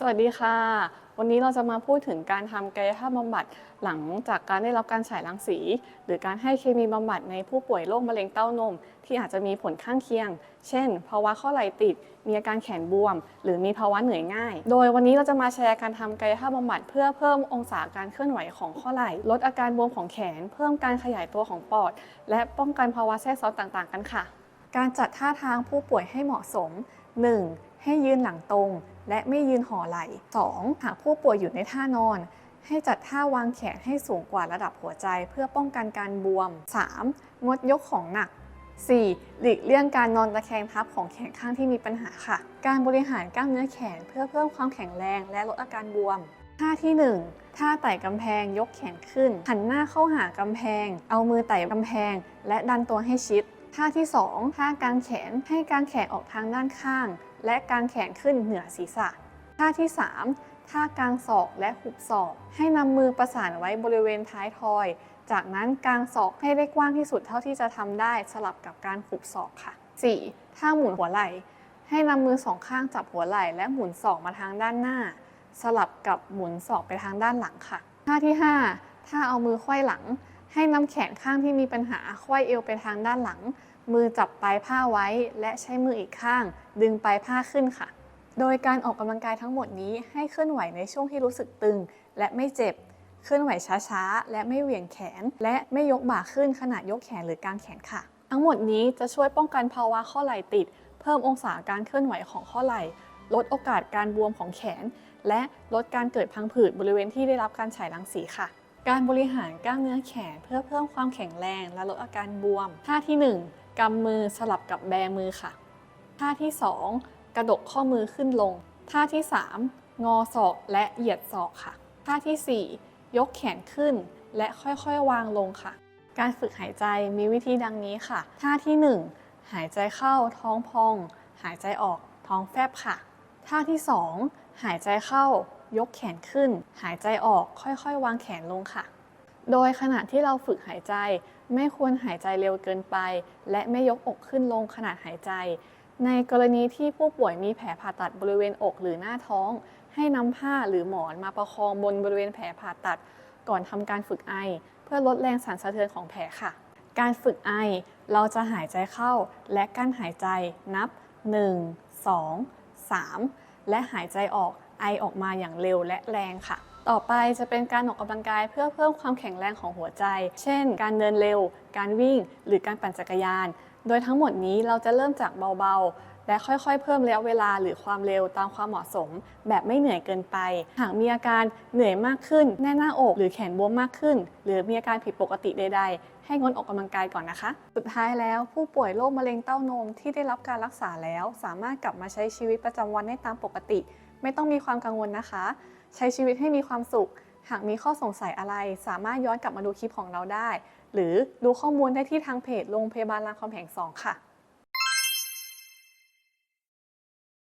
สวัสดีค่ะ วันนี้เราจะมาพูดถึงการทำกายภาพบำบัดหลังจากการได้รับการฉายรังสี หรือการให้เคมีบำบัดในผู้ป่วยโรคมะเร็งเต้านม ที่อาจจะมีผลข้างเคียง เช่น ภาวะข้อไหล่ติด มีอาการแขนบวม หรือมีภาวะเหนื่อยง่าย โดยวันนี้เราจะมาแชร์การทำกายภาพบำบัดเพื่อเพิ่มองศาการเคลื่อนไหวของข้อไหล่ ลดอาการบวมของแขน เพิ่มการขยายตัวของปอด และป้องกันภาวะแทรกซ้อนต่าง ๆ กันค่ะ การจัดท่าทางผู้ป่วยให้เหมาะสม 1. ให้ยืนหลังตรง และไม่ยืนห่อไหล่ 2. หากผู้ป่วยอยู่ในท่านอน ให้จัดท่าวางแขนให้สูงกว่าระดับหัวใจเพื่อป้องกันการบวม 3. งดยกของหนัก 4. หลีกเลี่ยงการนอนตะแคงทับของแขนข้างที่มีปัญหาค่ะ การบริหารกล้ามเนื้อแขนเพื่อเพิ่มความแข็งแรงและลดอาการบวม ท่าที่ 1 ท่าไต่กำแพงยกแขนขึ้น หันหน้าเข้าหากำแพง เอามือไต่กำแพง และดันตัวให้ชิด ท่าที่ 2 ท่ากางแขนให้กางแขนออกทางด้านข้าง และกางแขนขึ้นเหนือศีรษะ ท่าที่ 3 ท่ากางศอกและหุบศอก ให้นำมือประสานไว้บริเวณท้ายทอย จากนั้นกางศอกให้ได้กว้างที่สุดเท่าที่จะทำได้สลับกับการหุบศอกค่ะ 4. ท่าหมุนหัวไหล่ให้นำมือสองข้างจับหัวไหล่และหมุนศอกมาทางด้านหน้า สลับกับหมุนศอกไปทางด้านหลังค่ะ ท่าที่ 5 ท่าเอามือไขว้หลัง ให้นำแขนข้างที่มีปัญหาไขว้เอวไปทางด้านหลัง มือจับปลายผ้าไว้ และใช้มืออีกข้าง ดึงปลายผ้าขึ้นค่ะ โดยการออกกำลังกายทั้งหมดนี้ให้เคลื่อนไหวในช่วงที่รู้สึกตึง และไม่เจ็บ เคลื่อนไหวช้าๆ และไม่เหวี่ยงแขน และไม่ยกบ่าขึ้นขณะยกแขนหรือกางแขนค่ะ ทั้งหมดนี้จะช่วยป้องกันภาวะข้อไหล่ติด เพิ่มองศาการเคลื่อนไหวของข้อไหล่ ลดโอกาสการบวมของแขน และลดการเกิดพังผืดบริเวณที่ได้รับการฉายรังสีค่ะ การบริหารกล้ามเนื้อแขนเพื่อเพิ่มความแข็งแรงและลดอาการบวม ท่าที่ 1 กำมือสลับกับแบมือค่ะ ท่าที่ 2 กระดกข้อมือขึ้นลง ท่าที่ 3 งอศอกและเหยียดศอกค่ะ ท่าทีสี่4 ยกแขนขึ้น และค่อยๆ วางลงค่ะ การฝึกหายใจมีวิธีดังนี้ค่ะ ท่าที่ 1 หายใจเข้าท้องพอง หายใจออกท้องแฟบค่ะ ท่าที่ 2 หายใจเข้า ยกแขนขึ้น หายใจออกค่อยๆ วางแขนลงค่ะ โดยขณะที่เราฝึกหายใจ ไม่ควรหายใจเร็วเกินไป และไม่ยกอกขึ้นลงขณะหายใจ ในกรณีที่ผู้ป่วยมีแผลผ่าตัดบริเวณอกหรือหน้าท้อง ให้นำผ้าหรือหมอนมาประคองบนบริเวณแผลผ่าตัด ก่อนทำการฝึกไอ เพื่อลดแรงสั่นสะเทือนของแผลค่ะ การฝึกไอเราจะหายใจเข้า และกั้นหายใจนับ 1 2 3 และหายใจออก ไอออกมาอย่างเร็วและแรงค่ะ ต่อไปจะเป็นการออกกำลังกายเพื่อเพิ่มความแข็งแรงของหัวใจ เช่น การเดินเร็ว การวิ่ง หรือการปั่นจักรยาน โดยทั้งหมดนี้เราจะเริ่มจากเบาๆ และค่อยๆ เพิ่มระยะเวลาหรือความเร็วตามความเหมาะสม แบบไม่เหนื่อยเกินไป หากมีอาการเหนื่อยมากขึ้น แน่นหน้าอกหรือแขนบวมมากขึ้น หรือมีอาการผิดปกติใดๆให้งดออกกำลังกายก่อนนะคะ สุดท้ายแล้วผู้ป่วยโรคมะเร็งเต้านมที่ได้รับการรักษาแล้ว สามารถกลับมาใช้ชีวิตประจำวันได้ตามปกติ ไม่ต้องมีความกังวลนะคะ ใช้ชีวิตให้มีความสุข หากมีข้อสงสัยอะไร สามารถย้อนกลับมาดูคลิปของเราได้ หรือดูข้อมูลได้ที่ทางเพจโรงพยาบาลรามคำแหง2ค่ะ